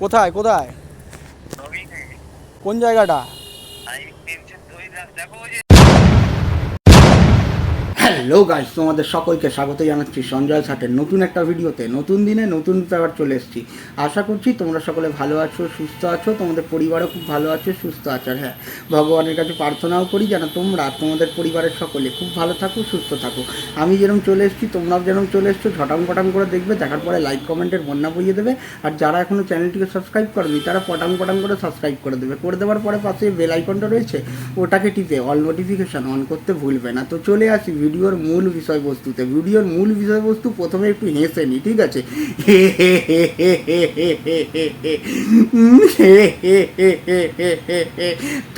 কোথায় কোথায়? কোন জায়গাটা আমি টেনশন ধরে রাখ দেখো ওই যে হ্যালো গাইস, তোমাদের সকলকে স্বাগত জানাচ্ছি সঞ্জয় সাটের নতুন একটা ভিডিওতে। নতুন দিনে নতুন ব্যাপার চলে এসেছি। আশা করছি তোমরা সকলে ভালো আছো, সুস্থ আছো, তোমাদের পরিবারও খুব ভালো আছে, সুস্থ আছো। হ্যাঁ ভগবানের কাছে প্রার্থনাও করি যেন তোমরা তোমাদের পরিবারের সকলে খুব ভালো থাকো, সুস্থ থাকো। আমি যেরকম চলে এসেছি, তোমরাও যেরকম চলে এসছো, ঝটাম পটাম করে দেখবে, দেখার পরে লাইক কমেন্টের বন্যা বইয়ে দেবে। আর যারা এখনও চ্যানেলটিকে সাবস্ক্রাইব করেনি, তারা পটাম পটাম করে সাবস্ক্রাইব করে দেবে। করে দেওয়ার পরে পাশে বেল আইকনটা রয়েছে, ওটাকে টিপে অল নোটিফিকেশান অন করতে ভুলবে না। তো চলে আসি ভিডিওর মূল বিষয়বস্তুতে, ভিডিওর মূল বিষয়বস্তু প্রথমে একটু হেসে নি, ঠিক আছে?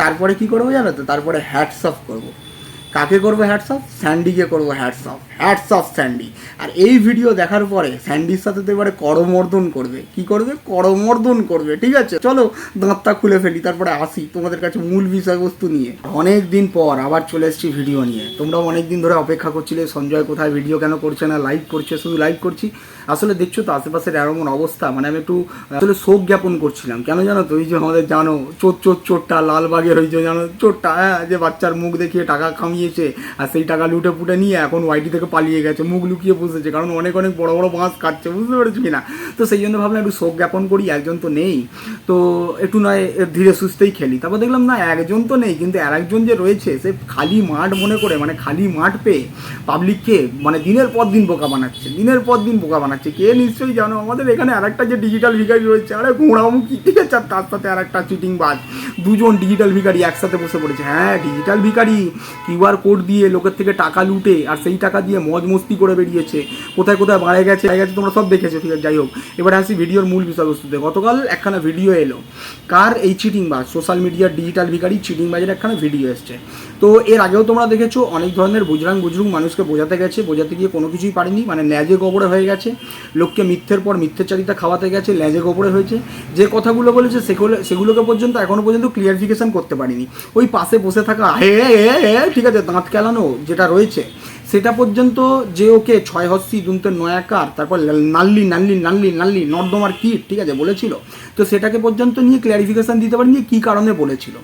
তারপরে কি করব জানো তো? তারপরে হ্যাটস অফ করব। কাকে করব হ্যাটস অফ স্যান্ডিকে করব hats off hats off Sandy. আর এই ভিডিও দেখার পরে স্যান্ডির সাথে তো এবারে করমর্দন করবে। কি করবে? করমর্দন করবে, ঠিক আছে? চলো, দাঁতটা খুলে ফেলি, তারপরে আসি তোমাদের কাছে মূল বিষয়বস্তু নিয়ে। অনেক দিন পর আবার চলে এসেছি ভিডিও নিয়ে। তোমরাও অনেক দিন ধরে অপেক্ষা করছিলে, সঞ্জয় কোথায় ভিডিও কেন করছে না লাইভ করছে, শুধু লাইভ করছি। আসলে দেখছ তো আশেপাশের এমন অবস্থা মানে আমি একটু আসলে শোক জ্ঞাপন করছিলাম। কেন জানো তো? ওই যে আমাদের জানো, চোর চোর, চোরটা লালবাগের যে জানো, চোরটা হ্যাঁ যে বাচ্চার মুখ দেখিয়ে টাকা কামিয়েছে আর সেই টাকা লুটে পুটে নিয়ে এখন ওয়াইটি থেকে পালিয়ে গেছে, মুখ লুকিয়ে বসেছে, কারণ অনেক অনেক বড় বড় বাঁশ কাটছে, বুঝতে পেরেছি কিনা? তো সেই জন্য ভাবলাম একটু শোক জ্ঞাপন করি, একজন তো নেই। তো একটু নয়, ধীরে সুস্থেই খেলি। তারপর দেখলাম, না, একজন তো নেই, কিন্তু আর একজন যে রয়েছে, সে খালি মাঠ মনে করে মানে খালি মাঠ পেয়ে পাবলিককে মানে দিনের পর দিন বোকা বানাচ্ছে, দিনের পর দিন বোকা বানাচ্ছে। কে নিশ্চয়ই জানো? আমাদের এখানে আর একটা যে ডিজিটাল ভিকারি রয়েছে, আরে ঘোড়ামুখী ঠিক আছে তার সাথে আর একটা চিটিং বাজ। দুজন ডিজিটাল ভিকারি একসাথে বসে পড়েছে। হ্যাঁ ডিজিটাল ভিকারি কিউআর কোড দিয়ে লোকের থেকে টাকা লুটে আর সেই টাকা দিয়ে মজ মস্তি করে বেরিয়েছে। কোথায় কোথায় বাড়ে গেছে গেছে, তোমরা সব দেখেছ। ঠিক আছে, যাই হোক। এবার আসি ভিডিওর মূল বিষয়বস্তুতে। গতকাল একখানা ভিডিও এলো। কার এই চিটিং বাজ? সোশ্যাল মিডিয়ার ডিজিটাল ভিকারি চিটিং বাজের একখানা ভিডিও এসছে। তো এর আগেও তোমরা দেখেছ, অনেক ধরনের বুজরাং বুজরুং মানুষকে বোঝাতে গেছে, বোঝাতে গিয়ে কোনো কিছুই পারেনি মানে ন্যাজে গোবরে হয়ে গেছে, লোককে মিথ্যের পর মিথ্যাচারিতা খাওয়াতে গেছে ল্যাজে গোবরে হয়েছে, যে কথাগুলো বলেছে সেগুলো সেগুলোকে পর্যন্ত এখনও পর্যন্ত ক্লিয়ারিফিকেশন করতে পারিনি। ওই পাশে বসে থাকা হে ঠিক আছে, দাঁত কেলানো যেটা রয়েছে, সেটা পর্যন্ত যে ওকে ছয় হস্তি দুন্তের নয়াকার তারপর নাল্লি নাল্লি নাল্লি নাল্লি, নর্দমার কিট, ঠিক আছে, বলেছিল। তো সেটাকে পর্যন্ত নিয়ে ক্লিয়ারিফিকেশন দিতে পারেনি, কী কারণে বলেছিল?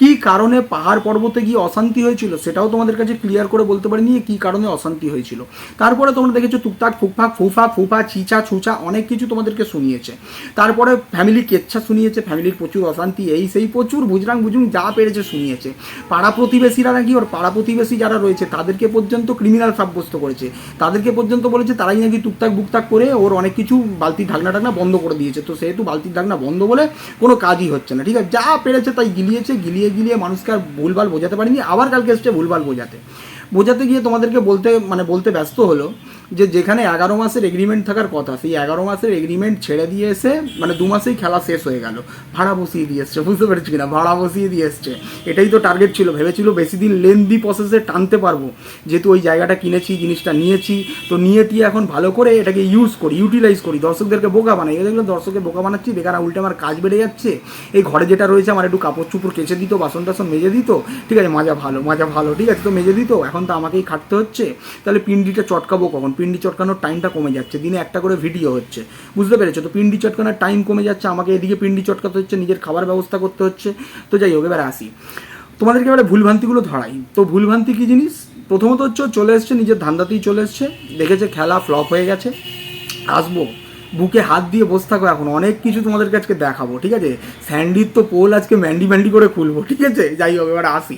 কী কারণে পাহাড় পর্বতে গিয়ে অশান্তি হয়েছিল সেটাও তোমাদের কাছে ক্লিয়ার করে বলতে পারিনি কী কারণে অশান্তি হয়েছিল। তারপরে তোমরা দেখেছ টুকটাক ফুকফাক, ফুফা ফুফা চিচা ছুচা, অনেক কিছু তোমাদেরকে শুনিয়েছে। তারপরে ফ্যামিলি কেচ্ছা শুনিয়েছে ফ্যামিলির প্রচুর অশান্তি, এই সেই প্রচুর বুজরাং বুজুং যা পেরেছে শুনিয়েছে। পাড়া প্রতিবেশীরা নাকি ওর পাড়া প্রতিবেশী যারা রয়েছে, তাদেরকে পর্যন্ত ক্রিমিনাল সাব্যস্ত করেছে। তাদেরকে পর্যন্ত বলেছে তারাই নাকি টুকটাক বুকটাক করে ওর অনেক কিছু বালতি ঢাকনা ঢাকনা বন্ধ করে দিয়েছে। তো সেহেতু বালতির ঢাকনা বন্ধ বলে কোনো কাজই হচ্ছে না, ঠিক আছে? যা পেরেছে তাই গিলিয়েছে, গিলিয়ে গিলিয়ে মানুষকে আর ভুলভাল বোঝাতে পারিনি আবার কালকে এসছে ভুলভাল বোঝাতে। বোঝাতে গিয়ে তোমাদেরকে বলতে মানে বলতে ব্যস্ত হলো যে যেখানে এগারো মাসের এগ্রিমেন্ট থাকার কথা, সেই এগারো মাসের এগ্রিমেন্ট ছেড়ে দিয়ে এসে মানে দু মাসেই খেলা শেষ হয়ে গেল। ভাড়া বসিয়ে দিয়ে এসছে, বুঝতে পেরেছি কিনা? ভাড়া বসিয়ে দিয়ে এসছে। এটাই তো টার্গেট ছিল। ভেবেছিল বেশি দিন লেন্দি প্রসেসে টানতে পারব। যেহেতু ওই জায়গাটা কিনেছি, জিনিসটা নিয়েছি, তো নিয়ে টিয়ে এখন ভালো করে এটাকে ইউজ করি ইউটিলাইজ করি। দর্শকদেরকে বোকা বানাই। এ দেখলে দর্শকের বোকা বানাচ্ছি, বেকার উল্টে আমার কাজ বেড়ে যাচ্ছে। এই ঘরে যেটা রয়েছে, আমার একটু কাপড় চুপড় কেচে দিত, বাসন টাসন মেজে দিত। ঠিক আছে, মাজা ভালো মাজা ভালো, ঠিক আছে, তো মেজে দিত। এখন তো আমাকেই খাটতে হচ্ছে। তাহলে পিন্ডিটা চটকাবো কখন? পিন্ডি চটকানোর টাইমটা কমে যাচ্ছে, দিনে একটা করে ভিডিও হচ্ছে। বুঝতে পেরেছ? তো পিন্ডি চটকানোর টাইম কমে যাচ্ছে, আমাকে এদিকে পিন্ডি চটকাতে হচ্ছে, নিজের খাবার ব্যবস্থা করতে হচ্ছে। তো যাই হোক, এবার আসি। তোমাদেরকে এবারে ভুলভ্রান্তিগুলো ধরাই। তো ভুলভ্রান্তি কী জিনিস? প্রথমত হচ্ছে চলে এসছে, নিজের ধান্দাতেই চলে এসছে। দেখেছে খেলা ফ্লপ হয়ে গেছে। আসব। বুকে হাত দিয়ে বসে থাকো এখন, অনেক কিছু তোমাদেরকে আজকে দেখাবো, ঠিক আছে? স্যান্ডির তো পোল আজকে ম্যান্ডি ম্যান্ডি করে খুলবো, ঠিক আছে? যাই হোক, এবার আসি।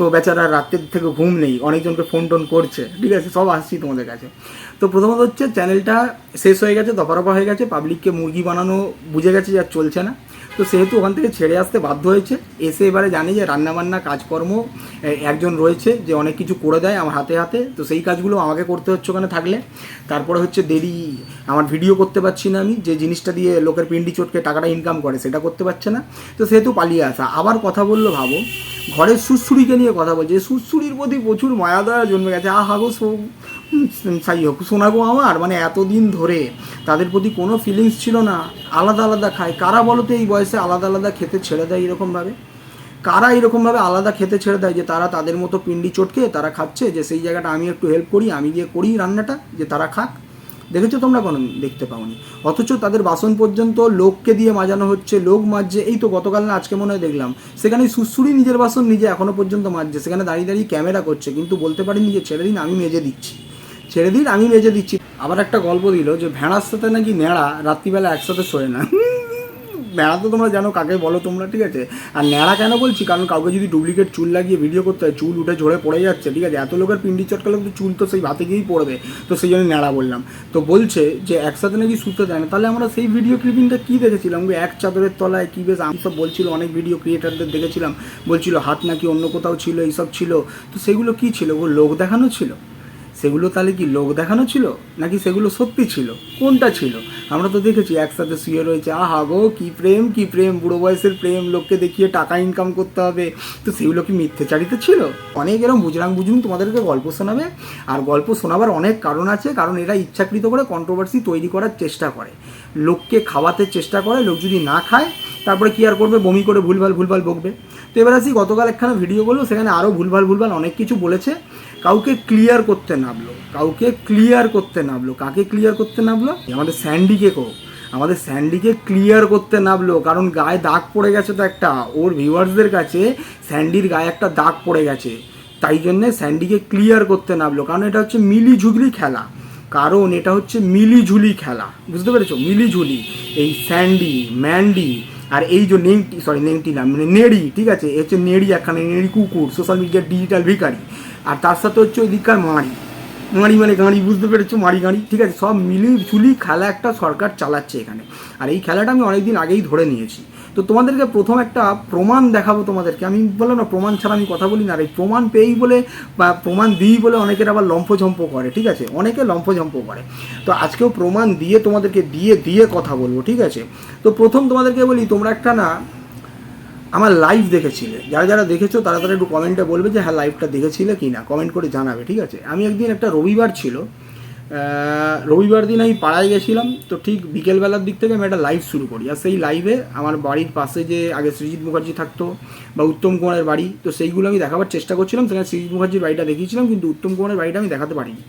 তো বেচারা রাতের থেকে ঘুম নেই, অনেকজনকে ফোন টোন করছে। ঠিক আছে, সব আসছি তোমাদের কাছে। তো প্রথমত হচ্ছে চ্যানেলটা শেষ হয়ে গেছে, দফারফা হয়ে গেছে পাবলিককে মুরগি বানানো বুঝে গেছে যে আর চলছে না। তো সেহেতু ওখান থেকে ছেড়ে আসতে বাধ্য হয়েছে। এসে এবারে জানি যে রান্নাবান্না, কাজকর্ম একজন রয়েছে যে অনেক কিছু করে দেয় আমার হাতে হাতে। তো সেই কাজগুলো আমাকে করতে হচ্ছে ওখানে থাকলে। তারপরে হচ্ছে দেরি, আমার ভিডিও করতে পারছি না আমি। যে জিনিসটা দিয়ে লোকের পিন্ডি চটকে টাকাটা ইনকাম করে, সেটা করতে পারছে না। তো সেহেতু পালিয়ে আসা। আবার কথা বলল ভাবো ঘরের সুশ্রুড়িকে নিয়ে কথা বলছে। সুশ্রুড়ির প্রতি প্রচুর মায়া দয়া জন্মে গেছে। আহা গো সো- সাই হোক শোনা গো আমার মানে এতদিন ধরে তাদের প্রতি কোনো ফিলিংস ছিল না। আলাদা আলাদা খায়। কারা বলো তো এই বয়সে আলাদা আলাদা খেতে ছেড়ে দেয় এরকমভাবে? কারা এরকমভাবে আলাদা খেতে ছেড়ে দেয় যে তারা তাদের মতো পিন্ডি চটকে তারা খাচ্ছে, যে সেই জায়গাটা আমি একটু হেল্প করি, আমি গিয়ে করি রান্নাটা, যে তারা খাক? দেখেছ তোমরা কোনো দেখতে পাওনি। অথচ তাদের বাসন পর্যন্ত লোককে দিয়ে মাজানো হচ্ছে, লোক মাজছে। এই তো গতকাল না, আজকে মনে হয় দেখলাম। সেখানে সুসুরি নিজের বাসন নিজে এখনও পর্যন্ত মাজছে। সেখানে দাঁড়িয়ে দাঁড়িয়ে ক্যামেরা করছে, কিন্তু বলতে পারিনি যে, ছেড়ে দিন, আমি মেজে দিচ্ছি। ছেড়ে দিন, আমি মেজে দিচ্ছি। আবার একটা গল্প দিল যে, ভেড়ার সাথে নাকি ন্যাড়া রাত্রিবেলা একসাথে শোয় না। ন্যাড়া তো তোমরা জানো, কাকে বলো তোমরা, ঠিক আছে? আর ন্যাড়া কেন বলছি? কারণ কাউকে যদি ডুপ্লিকেট চুল লাগিয়ে ভিডিও করতে হয়, চুল উঠে ঝরে পড়ে যাচ্ছে, ঠিক আছে? এত লোকের পিন্ডি চটকালে তো চুল তো সেই ভাতে গিয়েই পড়বে, তো সেই জন্য ন্যাড়া বললাম। তো বলছে যে, একসাথে নাকি শুতে দেয় না? তাহলে আমরা সেই ভিডিও ক্লিপিংটা কী দেখেছিলাম? এক চাদরের তলায় কী বেশ আমি সব বলছিল, অনেক ভিডিও ক্রিয়েটারদের দেখেছিলাম। বলছিল, হাত নাকি অন্য কোথাও ছিল, এইসব ছিল। তো সেগুলো কী ছিল? লোক দেখানো ছিল? সেগুলো তাহলে কি লোক দেখানো ছিল? নাকি সেগুলো সত্যি ছিল? কোনটা ছিল? আমরা তো দেখেছি, একসাথে শুয়ে রয়েছে, আহা গো, কি প্রেম কি প্রেম, বুড়ো বয়সের প্রেম, লোককে দেখিয়ে টাকা ইনকাম করতে হবে। তো সেগুলো কি মিথ্যেচারিত ছিল? অনেক এরকম বুজরাং বুঝুন তোমাদেরকে গল্প শোনাবে, আর গল্প শোনাবার অনেক কারণ আছে, কারণ এরা ইচ্ছাকৃত করে কন্ট্রোভার্সি তৈরি করার চেষ্টা করে। লোককে খাওয়াতে চেষ্টা করে, লোক যদি না খায়, তারপরে কি আর করবে? বমি করে ভুলভাল ভুলভাল বকবে। তো এবার আসি গতকাল একখানা ভিডিও করল, সেখানে আরও ভুলভাল ভুলভাল অনেক কিছু বলেছে। কাউকে ক্লিয়ার করতে নামলো কাউকে ক্লিয়ার করতে নামলো কাকে ক্লিয়ার করতে নামলো আমাদের স্যান্ডিকে কো। আমাদের স্যান্ডিকে ক্লিয়ার করতে নামলো কারণ গায়ে দাগ পড়ে গেছে তো একটা। ওর ভিউয়ার্সদের কাছে স্যান্ডির গায়ে একটা দাগ পড়ে গেছে। তাই জন্যে স্যান্ডিকে ক্লিয়ার করতে নামলো কারণ এটা হচ্ছে মিলি ঝুগলি খেলা। কারণ এটা হচ্ছে মিলিঝুলি খেলা। বুঝতে পেরেছ? মিলিঝুলি। এই স্যান্ডি, ম্যান্ডি আর এই যে নেংটি সরি নেংটি না মানে নেড়ি, ঠিক আছে? এ হচ্ছে নেড়ি, একখানে নেড়ি কুকুর সোশ্যাল মিডিয়ার ডিজিটাল ভিকারি আর তার সাথে হচ্ছে ওই দিককার মাড়ি। মাড়ি মানে গাড়ি, বুঝতে পেরেছ? মাড়ি গাড়ি, ঠিক আছে? সব মিলি ঝুলি খেলা একটা সরকার চালাচ্ছে এখানে। আর এই খেলাটা আমি অনেকদিন আগেই ধরে নিয়েছি। তো তোমাদেরকে প্রথম একটা প্রমাণ দেখাবো তোমাদেরকে। আমি বললাম না, প্রমাণ ছাড়া আমি কথা বলি না। আর এই প্রমাণ পেয়েই বলে বা প্রমাণ দিই বলে অনেকের আবার লম্ফঝম্প করে, ঠিক আছে? অনেকে লম্ফঝম্প করে। তো আজকেও প্রমাণ দিয়ে তোমাদেরকে দিয়ে দিয়ে কথা বলব, ঠিক আছে? তো প্রথম তোমাদেরকে বলি, তোমরা একটা না আমার লাইভ দেখেছিলে। যারা যারা দেখেছ, তারা তারা একটু কমেন্টে বলবে যে হ্যাঁ লাইভটা দেখেছিলে কি না কমেন্ট করে জানাবে, ঠিক আছে? আমি একদিন একটা রবিবার ছিল। রবিবার দিন আমি পাড়ায় গেছিলাম। তো ঠিক বিকেলবেলার দিক থেকে আমি একটা লাইভ শুরু করি। আর সেই লাইভে আমার বাড়ির পাশে যে আগে সৃজিৎ মুখার্জি থাকতো বা উত্তম কুমারের বাড়ি, তো সেইগুলো আমি দেখাবার চেষ্টা করছিলাম। সেখানে সৃজিৎ মুখার্জির বাড়িটা দেখিয়েছিলাম, কিন্তু উত্তম কুমারের বাড়িটা আমি দেখাতে পারিনি।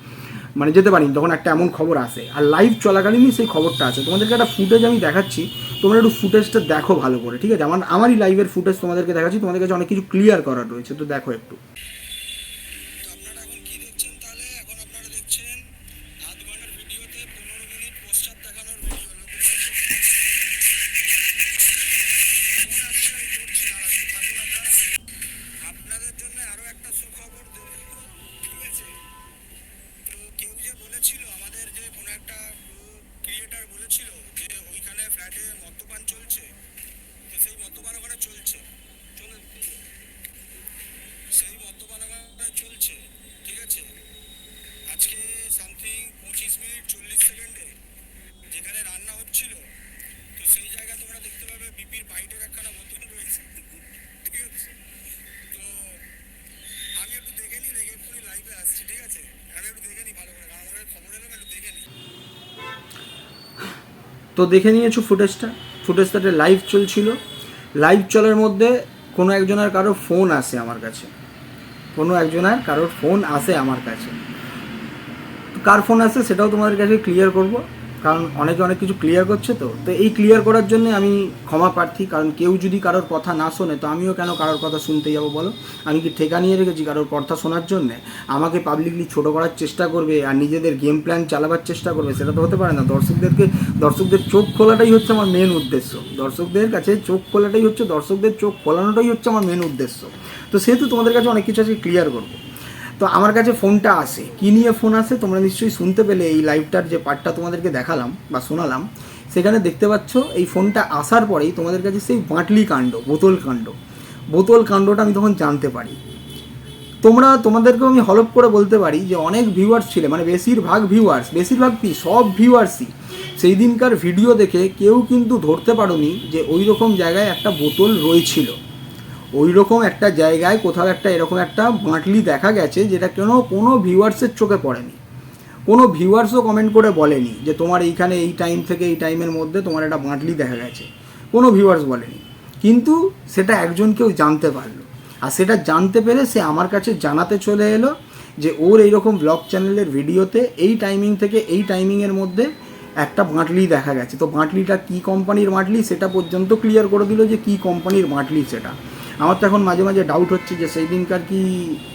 মানে যেতে পারিনি, তখন একটা এমন খবর আসে। আর লাইভ চলাকালীনই সেই খবরটা আছে। তোমাদেরকে একটা ফুটেজ আমি দেখাচ্ছি, তোমরা একটু ফুটেজটা দেখো ভালো করে, ঠিক আছে? আমার আমারই লাইভের ফুটেজ তোমাদেরকে দেখাচ্ছি, তোমাদের কাছে অনেক কিছু ক্লিয়ার করার রয়েছে, তো দেখো একটু। পঁচিশ মিনিট চল্লিশ সেকেন্ডে যেখানে রান্না হচ্ছিল, তো সেই জায়গায় তোমরা দেখতে পাবে বিপির বাইটের একখানা বোতল রয়েছে। ঠিক আছে? তো আমি একটু দেখে নিই, দেখে এক্ষুনি লাইভে আসছি, ঠিক আছে? আমি একটু দেখে নিই, ভালো করে। আমাদের খবর এলো না একটু দেখে নিই। তো দেখে নিয়েছো ফুটেজটা? ফুটেজটাতে লাইভ চলছিল। লাইভ চলার মধ্যে কোনো একজনের কারও ফোন আসে আমার কাছে। কোনো একজনের কারোর ফোন আসে আমার কাছে। কার ফোন আসে সেটাও তোমাদের কাছে ক্লিয়ার করব, কারণ অনেকে অনেক কিছু ক্লিয়ার করছে তো। তো এই ক্লিয়ার করার জন্য আমি ক্ষমা প্রার্থী, কারণ কেউ যদি কারোর কথা না শোনে, তো আমিও কেন কারোর কথা শুনতে যাব বলো? আমি কি ঠেকা নিয়ে রেখেছি কারোর কথা শোনার জন্যে? আমাকে পাবলিকলি ছোট করার চেষ্টা করবে আর নিজেদের গেম প্ল্যান চালাবার চেষ্টা করবে, সেটা তো হতে পারে না। দর্শকদেরকে, দর্শকদের চোখ খোলাটাই হচ্ছে আমার মেন উদ্দেশ্য। দর্শকদের কাছে চোখ খোলাটাই হচ্ছে, দর্শকদের চোখ খোলানোটাই হচ্ছে আমার মেন উদ্দেশ্য। তো সেহেতু তোমাদের কাছে অনেক কিছু আজকে ক্লিয়ার করব। তো আমার কাছে ফোনটা আসে। কী নিয়ে ফোন আসে তোমরা নিশ্চয়ই শুনতে পেলে এই লাইভটার যে পার্টটা তোমাদেরকে দেখালাম বা শোনালাম। সেখানে দেখতে পাচ্ছ এই ফোনটা আসার পরেই তোমাদের কাছে সেই বাঁটলি কাণ্ড, বোতল কাণ্ড। বোতল কাণ্ডটা আমি তখন জানতে পারি। তোমরা, তোমাদেরকেও আমি হলপ করে বলতে পারি যে অনেক ভিউয়ার্স ছিল মানে বেশিরভাগ ভিউয়ার্স বেশিরভাগ কি, সব ভিউয়ার্সই সেই দিনকার ভিডিও দেখে কেউ কিন্তু ধরতে পারোনি যে ওই রকম জায়গায় একটা বোতল রয়েছিল। ওই রকম একটা জায়গায় কোথাও একটা এরকম একটা বাঁটলি দেখা গেছে যেটা কোনো কোনো ভিউয়ার্সের চোখে পড়েনি। কোনো ভিউয়ার্সও কমেন্ট করে বলেনি যে তোমার এইখানে এই টাইম থেকে এই টাইমের মধ্যে তোমার একটা বাঁটলি দেখা গেছে। কোনো ভিউয়ার্স বলেনি। কিন্তু সেটা একজন কেউ জানতে পারল। আর সেটা জানতে পেরে সে আমার কাছে জানাতে চলে এলো যে ওর এইরকম ব্লগ চ্যানেলের ভিডিওতে এই টাইমিং থেকে এই টাইমিংয়ের মধ্যে একটা বাঁটলি দেখা গেছে। তো বাঁটলিটা কী কোম্পানির বাঁটলি সেটা পর্যন্ত ক্লিয়ার করে দিল যে কী কোম্পানির বাঁটলি সেটা। আমার তো এখন মাঝে মাঝে ডাউট হচ্ছে যে সেই দিনকার কি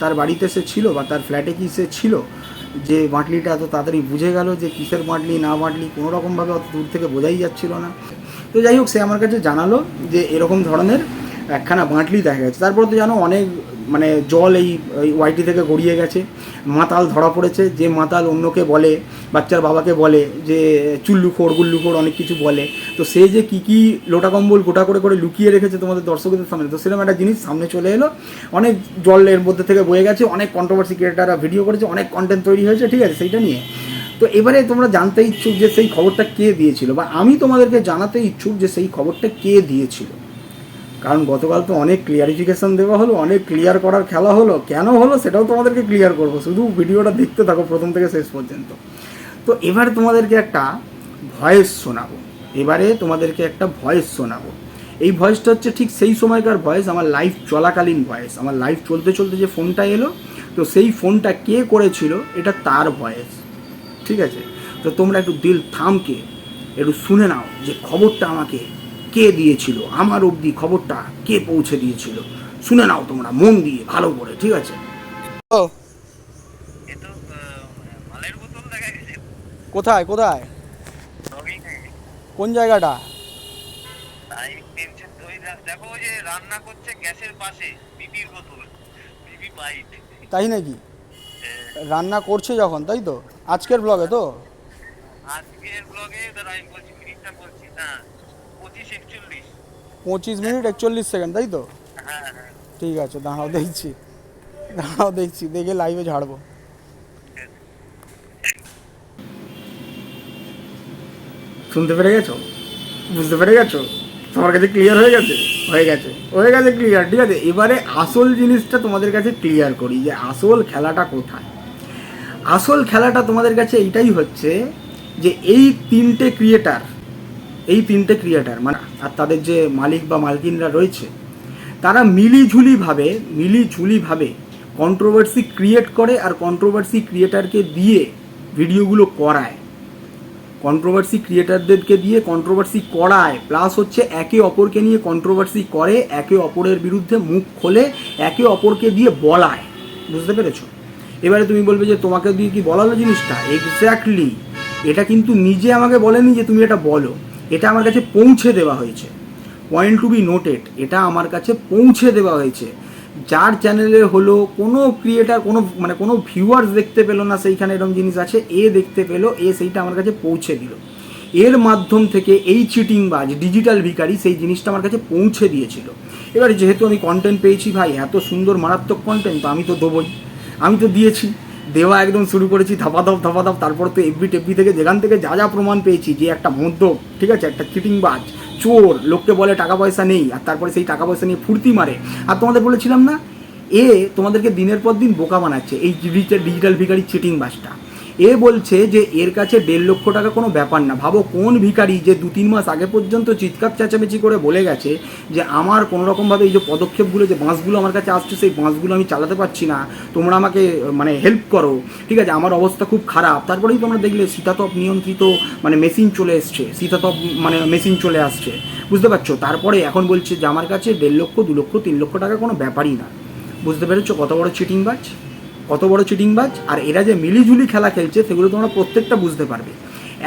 তার বাড়িতে সে ছিল বা তার ফ্ল্যাটে কি সে ছিল? যে বাঁটলিটা এত তাড়াতাড়ি বুঝে গেল যে কিসের বাঁটলি, না বাঁটলি, কোনো রকমভাবে অত দূর থেকে বোঝাই যাচ্ছিল না। তো যাই হোক, সে আমার কাছে জানালো যে এরকম ধরনের একখানা বাঁটলি দেখা গেছে। তারপর তো জানো অনেক মানে জল এই ওয়াইটি থেকে গড়িয়ে গেছে। মাতাল ধরা পড়েছে। যে মাতাল অন্যকে বলে, বাচ্চার বাবাকে বলে, যে চুল্লুখোর, গুল্লুখোর অনেক কিছু বলে। তো সে যে কী কী লোটা কম্বল গোটা করে করে লুকিয়ে রেখেছে তোমাদের দর্শকদের সামনে, তো সেরকম একটা জিনিস সামনে চলে এলো। অনেক জল এর মধ্যে থেকে বয়ে গেছে, অনেক কন্ট্রোভার্সি ক্রিয়েটাররা ভিডিও করেছে, অনেক কন্টেন্ট তৈরি হয়েছে, ঠিক আছে, সেইটা নিয়ে। তো এবারে তোমরা জানতে ইচ্ছুক যে সেই খবরটা কে দিয়েছিল? বা আমি তোমাদেরকে জানাতে ইচ্ছুক যে সেই খবরটা কে দিয়েছিল? কারণ গতকাল তো অনেক ক্লিয়ারিফিকেশন দেওয়া হলো, অনেক ক্লিয়ার করার খেলা হলো। কেন হলো সেটাও তোমাদেরকে ক্লিয়ার করব। শুধু ভিডিওটা দেখতে থাকো প্রথম থেকে শেষ পর্যন্ত। তো এবার তোমাদেরকে একটা ভয়েস শোনাবো। এবারে তোমাদেরকে একটা ভয়েস শোনাবো। এই ভয়েসটা হচ্ছে ঠিক সেই সময়কার ভয়েস আমার লাইফ চলাকালীন ভয়েস আমার লাইফ চলতে চলতে যে ফোনটা এলো, তো সেই ফোনটা কে করেছিল, এটা তার ভয়েস ঠিক আছে? তো তোমরা একটু দিল থামকে, একটু শুনে নাও যে খবরটা আমাকে কে দিয়েছিল? আমার অবধি খবরটা কে পৌঁছে দিয়েছিল? শুনে নাও তোমরা মন দিয়ে ভালো করে ঠিক আছে? ও। এ তো আহ, মালের বোতল দেখা গেছে। কোথায় কোথায়? কোন জায়গাটা? দেখো ওই যে রান্না করছে গ্যাসের পাশে বিপির বোতল বিপি বাইট। তাই নাকি? রান্না করছে যখন তাই তো? আজকের ব্লগে তো? আজকের ব্লগে দাঁড়া আমি বলছি মিনিটটা বলছি হ্যাঁ। পঁচিশ একচল্লিশ পঁচিশ মিনিট একচল্লিশ সেকেন্ড তাই তো? হ্যাঁ হ্যাঁ। ঠিক আছে দাঁড়াও দেখছি দাঁড়াও দেখছি দেখে লাইভে ঝাড়বো। শুনতে পেরে গেছো? বুঝতে পেরে গেছো? তোমার কাছে ক্লিয়ার হয়ে গেছে? হয়ে গেছে। হয়ে গেছে ক্লিয়ার ঠিক আছে? এবারে আসল জিনিসটা তোমাদের কাছে ক্লিয়ার করি যে আসল খেলাটা কোথায়। আসল খেলাটা তোমাদের কাছে এইটাই হচ্ছে যে এই তিনটে ক্রিয়েটার এই তিনটে ক্রিয়েটার মানে আর তাদের যে মালিক বা মালকিনরা রয়েছে, তারা মিলিঝুলিভাবে মিলিঝুলিভাবে কন্ট্রোভার্সি ক্রিয়েট করে আর কন্ট্রোভার্সি ক্রিয়েটারকে দিয়ে ভিডিওগুলো করায়। কন্ট্রোভার্সি ক্রিয়েটারদেরকে দিয়ে কন্ট্রোভার্সি করায় প্লাস হচ্ছে একে অপরকে নিয়ে কন্ট্রোভার্সি করে, একে অপরের বিরুদ্ধে মুখ খোলে, একে অপরকে দিয়ে বলায়। বুঝতে পেরেছ? এবারে তুমি বলবে যে তোমাকে দিয়ে কি বলালো জিনিসটা? এক্স্যাক্টলি এটা কিন্তু নিজে আমাকে বলেনি যে তুমি এটা বলো। এটা আমার কাছে পৌঁছে দেওয়া হয়েছে। পয়েন্ট টু বি নোটেড এটা আমার কাছে পৌঁছে দেওয়া হয়েছে। যার চ্যানেলে হলো কোনো ক্রিয়েটার কোনো মানে কোনো ভিউয়ার্স দেখতে পেল না, সেইখানে এরকম জিনিস আছে, এ দেখতে পেল, এ সেইটা আমার কাছে পৌঁছে দিল। এর মাধ্যম থেকে এই চিটিংবাজ ডিজিটাল ভিখারি, সেই জিনিসটা আমার কাছে পৌঁছে দিয়েছিল। এবার যেহেতু আমি কন্টেন্ট পেয়েছি ভাই, এত সুন্দর মারাত্মক কন্টেন্ট তো আমি তো দেবই। আমি তো দিয়েছি। দেওয়া একদম শুরু করেছি, ধাপাধাপ ধাপাধাপ, তারপর তো এফবি টেফবি থেকে যেখান থেকে যা যা প্রমাণ পেয়েছি, যে একটা মধ্য ঠিক আছে, একটা চিটিংবাজ চোর, লোককে বলে টাকা পয়সা নেই, আর তারপরে সেই টাকা পয়সা নিয়ে ফুর্তি মারে। আর তোমাদের বলেছিলাম না? এ তোমাদেরকে দিনের পর দিন বোকা বানাচ্ছে, এই ডিজিটাল ডিজিটাল ভিকারি চিটিং বাসটা এ বলছে যে এর কাছে দেড় লক্ষ টাকা কোনো ব্যাপার না। ভাবো কোন ভিখারি যে দু তিন মাস আগে পর্যন্ত চিৎকার চেঁচামেচি করে বলে গেছে যে আমার কোনো রকমভাবে এই যে পদক্ষেপগুলো, যে বাঁশগুলো আমার কাছে আসছে, সেই বাঁশগুলো আমি চালাতে পারছি না। তোমরা আমাকে মানে হেল্প করো। ঠিক আছে, আমার অবস্থা খুব খারাপ। তারপরেই তোমরা দেখলে শীতাতপ নিয়ন্ত্রিত মানে মেশিন চলে এসছে। শীতাতপ মানে মেশিন চলে আসছে। বুঝতে পারছ? তারপরে এখন বলছে যে আমার কাছে দেড় লক্ষ, দু লক্ষ, তিন লক্ষ টাকা কোনো ব্যাপারই না। বুঝতে পেরেছ? কত বড় চিটিংবাজ কত বড় চিটিংবাজ, আর এরা যে মিলিঝুলি খেলা খেলছে, সেগুলো তোমরা প্রত্যেকটা বুঝতে পারবে।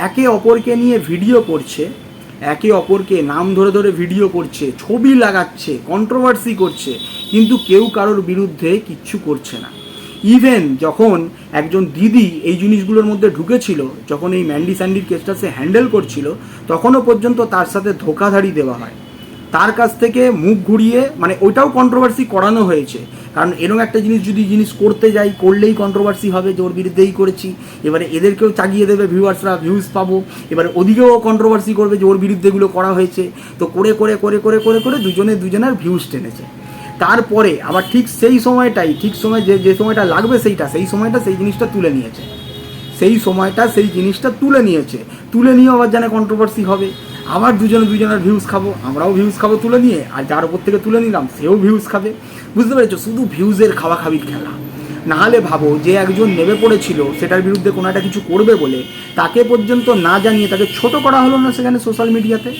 একে অপরকে নিয়ে ভিডিও করছে, একে অপরকে নাম ধরে ধরে ভিডিও করছে, ছবি লাগাচ্ছে কন্ট্রোভার্সি করছে, কিন্তু কেউ কারোর বিরুদ্ধে কিচ্ছু করছে না। ইভেন যখন একজন দিদি এই জিনিসগুলোর মধ্যে ঢুকেছিল, যখন এই ম্যান্ডি স্যান্ডির কেসটা সে হ্যান্ডেল করছিল, তখনও পর্যন্ত তার সাথে ধোকাধাড়ি দেওয়া হয়। তার কাছ থেকে মুখ ঘুরিয়ে মানে ওইটাও কন্ট্রোভার্সি করানো হয়েছে। কারণ এরকম একটা জিনিস যদি জিনিস করতে যাই, করলেই কন্ট্রোভার্সি হবে যে ওর বিরুদ্ধেই করেছি। এবারে এদেরকেও চাগিয়ে দেবে ভিউয়ার্সরা ভিউজ পাবো। এবারে ওদিকেও কন্ট্রোভার্সি করবে যে ওর বিরুদ্ধে এগুলো করা হয়েছে। তো করে করে করে করে করে করে দুজনে দুজনের ভিউজ টেনেছে। তারপরে আবার ঠিক সেই সময়টাই, ঠিক সময় যে যে সময়টা লাগবে সেইটা, সেই সময়টা সেই জিনিসটা তুলে নিয়েছে। সেই সময়টা সেই জিনিসটা তুলে নিয়েছে। তুলে নিয়ে আবার জানে কন্ট্রোভার্সি হবে। আবার দুজনে দুজনের ভিউজ খাব, আমরাও ভিউজ খাব তুলে নিয়ে, আর যার উপর থেকে তুলে নিলাম, সেও ভিউজ খাবে। বুঝতে পেরেছ? শুধু ভিউজের খাওয়া খাবির খেলা। নাহলে ভাবো, যে একজন নেমে পড়েছিল, সেটার বিরুদ্ধে কোনো একটা কিছু করবে বলে, তাকে পর্যন্ত না জানিয়ে তাকে ছোট করা হলো না সেখানে সোশ্যাল মিডিয়াতে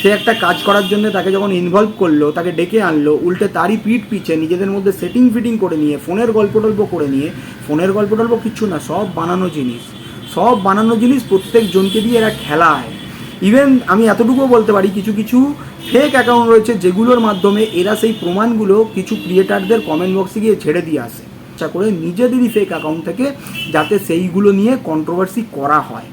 সে একটা কাজ করার জন্য তাকে যখন ইনভলভ করল, তাকে ডেকে আনলো, উল্টে তারই পিঠ পিছে নিজেদের মধ্যে সেটিং ফিটিং করে নিয়ে, ফোনের গল্প টল্প করে নিয়ে, ফোনের গল্প টল্প কিচ্ছু না, সব বানানো জিনিস। সব বানানো জিনিস প্রত্যেক জনকে দিয়ে এরা খেলায়। ইভেন আমি এতটুকুও বলতে পারি, কিছু কিছু ফেক অ্যাকাউন্ট রয়েছে যেগুলোর মাধ্যমে এরা সেই প্রমাণগুলো কিছু ক্রিয়েটারদের কমেন্ট বক্সে গিয়ে ছেড়ে দিয়ে আসে। ইচ্ছা করে নিজেদেরই ফেক অ্যাকাউন্ট থেকে যাতে সেইগুলো নিয়ে কন্ট্রোভার্সি করা হয়।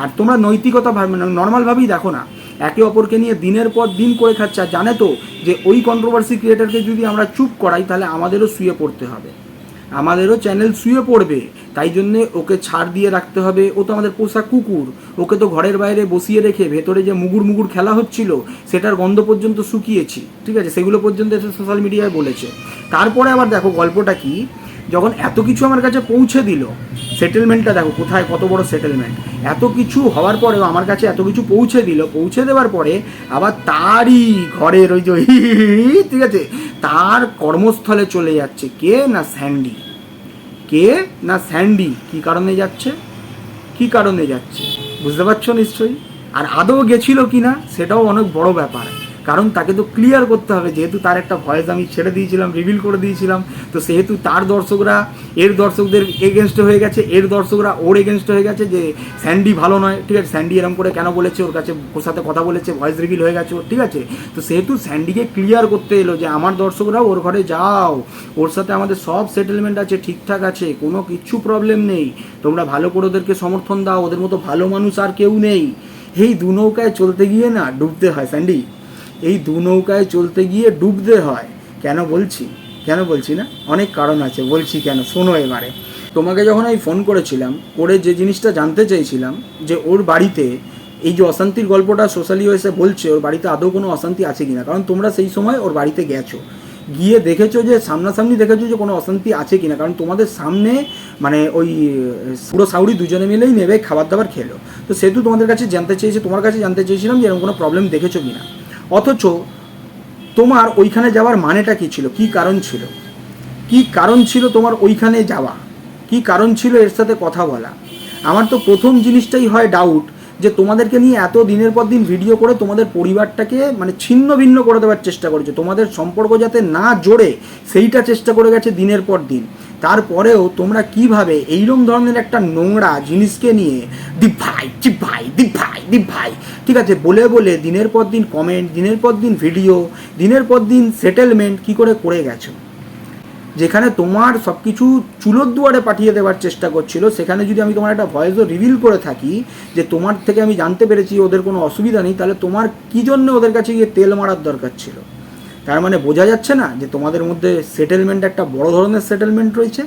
আর তোমরা নৈতিকতা ভাবে নর্মালভাবেই দেখো না। একে অপরকে নিয়ে দিনের পর দিন করে খাচ্ছে। জানে তো যে ওই কন্ট্রোভার্সি ক্রিয়েটারকে যদি আমরা চুপ করাই, তাহলে আমাদেরও শুয়ে পড়তে হবে। আমাদেরও চ্যানেল শুয়ে পড়বে। তাই জন্যে ওকে ছাড় দিয়ে রাখতে হবে। ও তো আমাদের পোষা কুকুর। ওকে তো ঘরের বাইরে বসিয়ে রেখে ভেতরে যে মুগুর মুগুর খেলা হচ্ছিল, সেটার গন্ধ পর্যন্ত শুকিয়েছি। ঠিক আছে? সেগুলো পর্যন্ত এসে সোশ্যাল মিডিয়ায় বলেছে। তারপরে আবার দেখো গল্পটা কি? যখন এত কিছু আমার কাছে পৌঁছে দিল সেটেলমেন্টটা দেখো কোথায়, কত বড় সেটেলমেন্ট এত কিছু হওয়ার পরেও আমার কাছে এত কিছু পৌঁছে দিল, পৌঁছে দেওয়ার পরে আবার তারই ঘরের ওই যে, ঠিক আছে? তার কর্মস্থলে চলে যাচ্ছে। কে না স্যান্ডি? কে না স্যান্ডি? কি কারণে যাচ্ছে? কি কারণে যাচ্ছে? বুঝতে পারছ নিশ্চয়ই? আর আদৌ গেছিল কি না সেটাও অনেক বড় ব্যাপার। কারণ তাকে তো ক্লিয়ার করতে হবে, যেহেতু তার একটা ভয়েস আমি ছেড়ে দিয়েছিলাম রিভিল করে দিয়েছিলাম, তো সেহেতু তার দর্শকরা, এর দর্শকদের এগেনস্টে হয়ে গেছে, এর দর্শকরা ওর এগেনস্টে হয়ে গেছে যে স্যান্ডি ভালো নয়, ঠিক আছে? স্যান্ডি এরম করে কেন বলেছে? ওর কাছে, ওর সাথে কথা বলেছে ভয়েস রিভিল হয়ে গেছে ওর, ঠিক আছে? তো সেহেতু স্যান্ডিকে ক্লিয়ার করতে এলো যে আমার দর্শকরা ওর ঘরে যাও, ওর সাথে আমাদের সব সেটেলমেন্ট আছে, ঠিকঠাক আছে, কোনো কিচ্ছু প্রবলেম নেই, তোমরা ভালো করে ওদেরকে সমর্থন দাও, ওদের মতো ভালো মানুষ আর কেউ নেই। এই দু নৌকায় চলতে গিয়ে না ডুবতে হয় স্যান্ডি এই দু নৌকায় চলতে গিয়ে ডুবতে হয়। কেন বলছি? কেন বলছি না? অনেক কারণ আছে, বলছি কেন? শোনো এবারে। তোমাকে যখন আমি ফোন করেছিলাম, করে যে জিনিসটা জানতে চাইছিলাম, যে ওর বাড়িতে এই যে অশান্তির গল্পটা সোশ্যালি এসে বলছে, ওর বাড়িতে আদৌ কোনো অশান্তি আছে কিনা? কারণ তোমরা সেই সময় ওর বাড়িতে গেছো। গিয়ে দেখেছ যে, সামনাসামনি দেখেছ যে কোনো অশান্তি আছে কিনা? কারণ তোমাদের সামনে মানে ওই পুরো সাউরি দুজনে মিলেই নেবে, খাবার দাবার খেলো। তো সেহেতু তোমাদের কাছে জানতে চেয়েছে, তোমার কাছে জানতে চেয়েছিলাম যে এরকম কোনো প্রবলেম দেখেছ কিনা? অথচ তোমার ওইখানে যাওয়ার মানেটা কী ছিল? কি কারণ ছিল? কি কারণ ছিল তোমার ওইখানে যাওয়া? কি কারণ ছিল এর সাথে কথা বলা? আমার তো প্রথম জিনিসটাই হয় ডাউট যে তোমাদেরকে নিয়ে এত দিনের পর দিন ভিডিও করে তোমাদের পরিবারটাকে মানে ছিন্ন ভিন্ন করে দেওয়ার চেষ্টা করেছে। তোমাদের সম্পর্ক যাতে না জোড়ে, সেইটা চেষ্টা করে গেছে দিনের পর দিন। তারপরেও তোমরা কীভাবে এইরকম ধরনের একটা নোংরা জিনিসকে নিয়ে দি ভাই চিপ ভাই, দি ভাই দি ভাই, ঠিক আছে? বলে বলে দিনের পর দিন কমেন্ট দিনের পর দিন ভিডিও দিনের পর দিন সেটেলমেন্ট কি করে করে গেছো? যেখানে তোমার সব কিছু চুলোর দুয়ারে পাঠিয়ে দেওয়ার চেষ্টা করছিল, সেখানে যদি আমি তোমার একটা ভয়েসও রিভিল করে থাকি যে তোমার থেকে আমি জানতে পেরেছি ওদের কোনো অসুবিধা নেই, তাহলে তোমার কী জন্য ওদের কাছে গিয়ে তেল মারার দরকার ছিল? তার মানে বোঝা যাচ্ছে না যে তোমাদের মধ্যে সেটেলমেন্ট একটা বড় ধরনের সেটেলমেন্ট রয়েছে।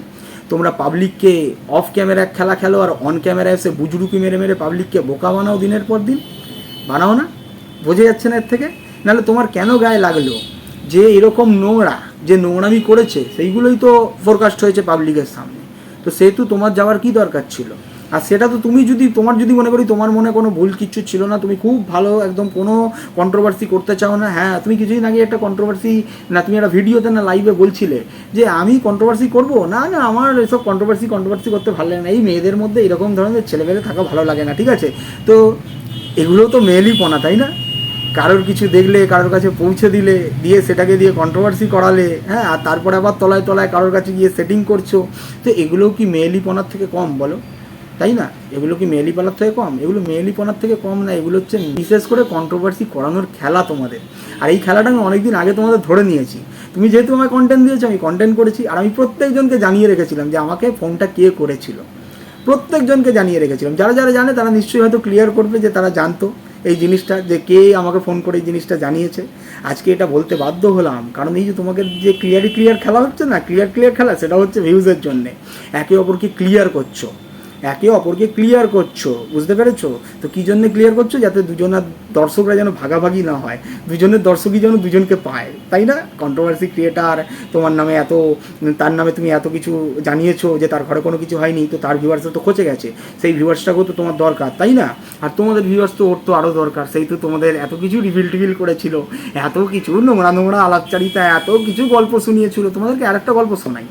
তোমরা পাবলিককে অফ ক্যামেরা খেলা খেলো আর অন ক্যামেরা এসে বুজরুকি মেরে মেরে পাবলিককে বোকা বানাও দিনের পর দিন। বানাও না, বোঝা যাচ্ছে না এর থেকে। নাহলে তোমার কেন গায়ে লাগল? যে এরকম নোংরা, যে নোংরামি করেছে, সেইগুলোই তো ফোরকাস্ট হয়েছে পাবলিকের সামনে। তো সেহেতু তোমার যাওয়ার কি দরকার ছিল? আর সেটা তো তুমি যদি, তোমার যদি মনে করি তোমার মনে কোনো ভুল কিচ্ছু ছিল না, তুমি খুব ভালো একদম কোনো কন্ট্রোভার্সি করতে চাও না হ্যাঁ তুমি কিছুদিন আগে একটা কন্ট্রোভার্সি না, তুমি একটা ভিডিওতে না লাইভে বলছিলে যে আমি কন্ট্রোভার্সি করব? না না, আমার এসব কন্ট্রোভার্সি কন্ট্রোভার্সি করতে ভালো লাগে না। এই মেয়েদের মধ্যে এরকম ধরনের ছেলেমেয়ে থাকা ভালো লাগে না, ঠিক আছে? তো এগুলো তো মেয়েলিপনা তাই না? কারোর কিছু দেখলে, কারোর কাছে পৌঁছে দিলে, দিয়ে সেটাকে দিয়ে কন্ট্রোভার্সি করালে হ্যাঁ আর তারপরে আবার তলায় তলায় কারোর কাছে গিয়ে সেটিং করছ। তো এগুলোও কি মেয়েলিপনার থেকে কম, বলো? তাই না? এগুলো কি মেয়েলিপনার থেকে কম? এগুলো মেয়েলিপনার থেকে কম না, এগুলো হচ্ছে বিশেষ করে কন্ট্রোভার্সি করানোর খেলা তোমাদের। আর এই খেলাটা আমি অনেকদিন আগে তোমাদের ধরে নিয়েছি। তুমি যেহেতু আমায় কন্টেন্ট দিয়েছ, আমি কন্টেন্ট করেছি, আর আমি প্রত্যেকজনকে জানিয়ে রেখেছিলাম যে আমাকে ফোনটা কে করেছিল। প্রত্যেকজনকে জানিয়ে রেখেছিলাম। যারা যারা জানে তারা নিশ্চয়ই হয়তো ক্লিয়ার করবে যে তারা জানতো এই জিনিসটা, যে কে আমাকে ফোন করে এই জিনিসটা জানিয়েছে। আজকে এটা বলতে বাধ্য হলাম। কারণ এই যে তোমাকে যে ক্লিয়ারি ক্লিয়ার খেলা হচ্ছে না ক্লিয়ার ক্লিয়ার খেলা, সেটা হচ্ছে ভিউজের জন্যে। একে অপরকে ক্লিয়ার করছ। একে অপরকে ক্লিয়ার করছ, বুঝতে পেরেছ? তো কী জন্য ক্লিয়ার করছ? যাতে দুজনের দর্শকরা যেন ভাগাভাগি না হয়। দুজনের দর্শকই যেন দুজনকে পায়, তাই না? কন্ট্রোভার্সি ক্রিয়েটার তোমার নামে এত, তার নামে তুমি এত কিছু জানিয়েছো যে তার ঘরে কোনো কিছু হয়নি, তো তার ভিউয়ার্সটা তো খচে গেছে। সেই ভিউয়ার্সটাকেও তো তোমার দরকার, তাই না? আর তোমাদের ভিউয়ার্স তো ওর তো আরও দরকার। সেই তো তোমাদের এত কিছু রিভিল টিভিল করেছিল, এত কিছু নোংরা নোংরা আলাপচারিতা, এত কিছু গল্প শুনিয়েছিল। তোমাদেরকে আরেকটা গল্প শোনাই।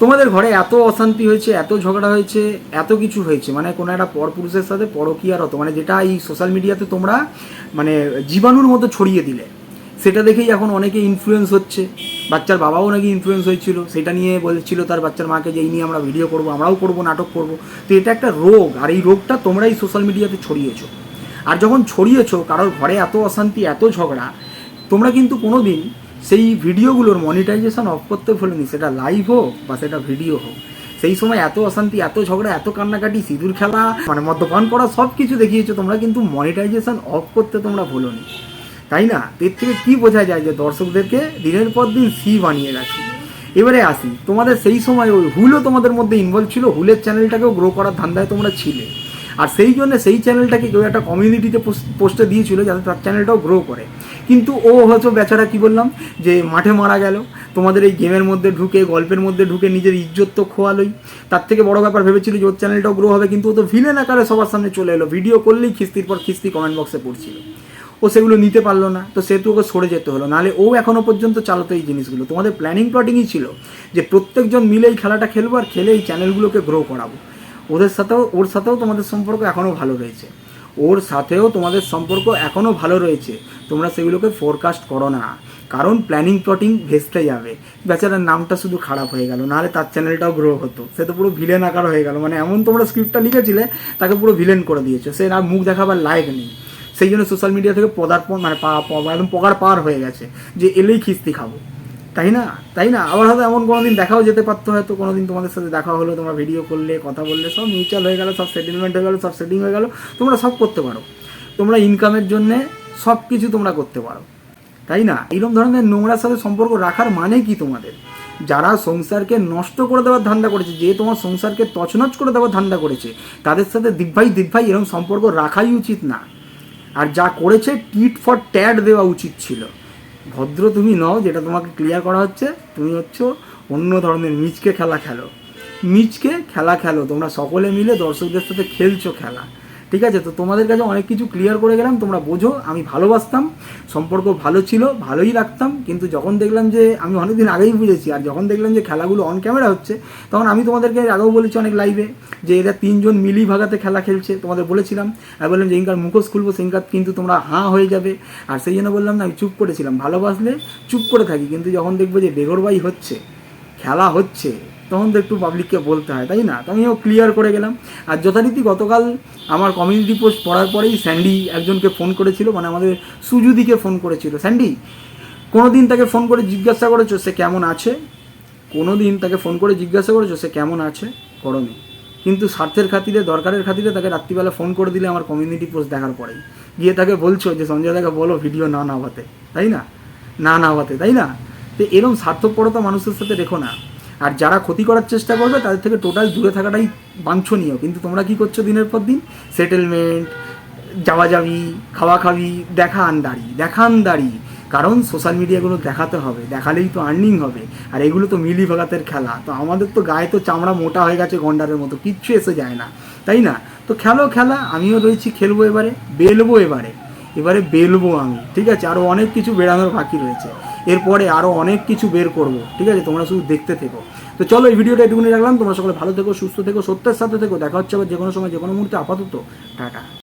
তোমাদের ঘরে এত অশান্তি হয়েছে, এত ঝগড়া হয়েছে, এত কিছু হয়েছে মানে কোনো একটা পরপুরুষের সাথে পরকীয়ার হতো মানে যেটা এই সোশ্যাল মিডিয়াতে তোমরা মানে জীবাণুর মতো ছড়িয়ে দিলে, সেটা দেখেই এখন অনেকে ইনফ্লুয়েন্স হচ্ছে। বাচ্চার বাবাও নাকি ইনফ্লুয়েন্স হয়েছিল, সেটা নিয়ে বলছিল তার বাচ্চার মাকে যে, এই নিয়ে আমরা ভিডিও করব, আমরাও করব, নাটক করব। তো এটা একটা রোগ, আর এই রোগটা তোমরাই সোশ্যাল মিডিয়াতে ছড়িয়েছো। আর যখন ছড়িয়েছো, কারোর ঘরে এত অশান্তি, এত ঝগড়া, তোমরা কিন্তু কোনো দিন সেই ভিডিওগুলোর মনিটাইজেশন অফ করতে ভুলনি, সেটা লাইভ হোক বা সেটা ভিডিও হোক। সেই সময় এত অশান্তি, এত ঝগড়া, এত কান্নাকাটি, সিঁদুর খেলা মানে মদ্যপান করা সব কিছু দেখিয়েছো তোমরা, কিন্তু মনিটাইজেশন অফ করতে তোমরা ভুলোনি। তাই না? এর থেকে কী বোঝা যায় যে দর্শকদেরকে দিনের পর দিন সি বানিয়ে গেছে এবারে আসি, তোমাদের সেই সময় ওই হুলও তোমাদের মধ্যে ইনভলভ ছিল, হুলের চ্যানেলটাকেও গ্রো করার ধান্দায় তোমরা ছিলে। আর সেই জন্য সেই চ্যানেলটাকে কেউ একটা কমিউনিটিতে পোস্টে দিয়েছিল যাতে তার চ্যানেলটাও গ্রো করে। কিন্তু ও হয়তো বেচারা কি বললাম, যে মাঠে মারা গেল, তোমাদের এই গেমের মধ্যে ঢুকে, গল্পের মধ্যে ঢুকে নিজের ইজ্জত তো খোয়ালোই। তার থেকে বড় ব্যাপার ভেবেছিল যে ওর চ্যানেলটাও গ্রো হবে, কিন্তু ও তো ভিলেন আকারে সবার সামনে চলে এলো। ভিডিও করলেই খিস্তির পর খিস্তি কমেন্ট বক্সে পড়ছিল। ও সেগুলো নিতে পারল না, তো সেহেতু ওকে সরে যেতে হলো। নাহলে ও এখনও পর্যন্ত চালাতো এই জিনিসগুলো। তোমাদের প্ল্যানিং প্লটিংই ছিল যে প্রত্যেকজন মিলে এই খেলাটা খেলব আর খেলে এই চ্যানেলগুলোকে গ্রো করাবো। ওদের সাথেও, ওর সাথেও তোমাদের সম্পর্ক এখনও ভালো রয়েছে। ওর সাথেও তোমাদের সম্পর্ক এখনও ভালো রয়েছে। তোমরা সেগুলোকে ফোরকাস্ট করো না। কারণ প্ল্যানিং প্লটিং ভেস্টে যাবে। বেচারার নামটা শুধু খারাপ হয়ে গেল। নাহলে তার চ্যানেলটাও গ্রো হতো। সে তো পুরো ভিলেন আকার হয়ে গেল। মানে এমন তোমরা স্ক্রিপ্টটা লিখেছিলে, তাকে পুরো ভিলেন করে দিয়েছ। সে আর মুখ দেখাবার লায়ক নেই। সেই জন্য সোশ্যাল মিডিয়া থেকে পদার্পণ মানে পা- একদম পগার পার হয়ে গেছে। যে এলেই খিস্তি খাব। তাই না? তাই না? আবার হয়তো এমন কোনো দিন দেখাও যেতে পারতো হয়তো কোনো দিন তোমাদের সাথে দেখা হলো, তোমরা ভিডিও করলে, কথা বললে, সব মিউচুয়াল হয়ে গেলো, সব সেটেলমেন্ট হয়ে গেলো, সব সেটিং হয়ে গেলো, তোমরা সব করতে পারো। তোমরা ইনকামের জন্যে সব কিছু তোমরা করতে পারো। তাই না? এইরকম ধরনের নোংরার সাথে সম্পর্ক রাখার মানে কি তোমাদের? যারা সংসারকে নষ্ট করে দেওয়ার ধান্দা করেছে, যে তোমার সংসারকে তছনছ করে দেওয়ার ধান্দা করেছে, তাদের সাথে দিব্যাই দিব্যাই এরকম সম্পর্ক রাখাই উচিত না। আর যা করেছে, টিট ফর ট্যাড দেওয়া উচিত ছিল। ভদ্র তুমি নও, যেটা তোমাকে ক্লিয়ার করা হচ্ছে, তুমি হচ্ছ অন্য ধরনের মিচকে খেলা খেলো। মিচকে খেলা খেলো, তোমরা সকলে মিলে দর্শকদের সাথে খেলছো খেলা। ঠিক আছে? তো তোমাদের কাছে অনেক কিছু ক্লিয়ার করে গেলাম, তোমরা বোঝো, আমি ভালোবাসতাম, সম্পর্ক ভালো ছিল, ভালোই রাখতাম, কিন্তু যখন দেখলাম যে আমি অনেকদিন আগেই বুঝেছি, আর যখন দেখলাম যে খেলাগুলো অন ক্যামেরা হচ্ছে, তখন আমি তোমাদেরকে আগেও বলেছি অনেক লাইভে যে এরা তিনজন মিলি ভাগাতে খেলা খেলছে, তোমাদের বলেছিলাম, আর বললাম যে ইনকার মুখোশ খুলবো সেদিনকার কিন্তু তোমরা হাঁ হয়ে যাবে, আর সেই জন্য বললাম না, আমি চুপ করেছিলাম, ভালোবাসলে চুপ করে থাকি, কিন্তু যখন দেখব যে বেগরবাই হচ্ছে, খেলা হচ্ছে তখন তো একটু পাবলিককে বলতে হয়, তাই না? তো আমিও ক্লিয়ার করে গেলাম। আর যথারীতি গতকাল আমার কমিউনিটি পোস্ট পড়ার পরেই স্যান্ডি একজনকে ফোন করেছিল মানে আমাদের সুজুদিকে ফোন করেছিল। স্যান্ডি কোনো দিন তাকে ফোন করে জিজ্ঞাসা করেছ সে কেমন আছে? কোনো দিন তাকে ফোন করে জিজ্ঞাসা করেছ সে কেমন আছে? করনি। কিন্তু স্বার্থের খাতিরে, দরকারের খাতিরে তাকে রাত্রিবেলা ফোন করে দিলে আমার কমিউনিটি পোস্ট দেখার পরেই। গিয়ে তাকে বলছো যে, সঞ্জয় দাকে বলো ভিডিও না নামাতে তাই না? না নামাতে তাই না? তো এরকম স্বার্থপরতা মানুষের সাথে রেখো না। আর যারা ক্ষতি করার চেষ্টা করবে, তাদের থেকে টোটাল দূরে থাকাটাই বাঞ্ছনীয়। কিন্তু তোমরা কি করছ দিনের পর দিন? সেটেলমেন্ট যাওয়া যাবি খাওয়া খাবি দেখা আন্দারি দেখা আন্দারি কারণ সোশ্যাল মিডিয়াগুলো দেখাতে হবে, দেখালেই তো আর্নিং হবে। আর এগুলো তো মিলি ভাগাতের খেলা। তো আমাদের তো গায়ে তো চামড়া মোটা হয়ে গেছে গন্ডারের মতো, কিচ্ছু এসে যায় না। তাই না? তো খেলো খেলা, আমিও রয়েছি, খেলব এবারে, বেলবো এবারে। এবারে বেলবো আমি, ঠিক আছে? আরও অনেক কিছু বেরানোর বাকি রয়েছে। এরপরে আরও অনেক কিছু বের করব, ঠিক আছে? তোমরা শুধু দেখতে থেকো। তো চলো এই ভিডিওটা এটুকুনি রাখলাম। তোমরা সকলে ভালো থেকো, সুস্থ থেকো, সত্যের সাথে থেকো। দেখা হচ্ছে আবার যে কোনো সময় যে কোনো মুহূর্তে। আপাতত, টাটা।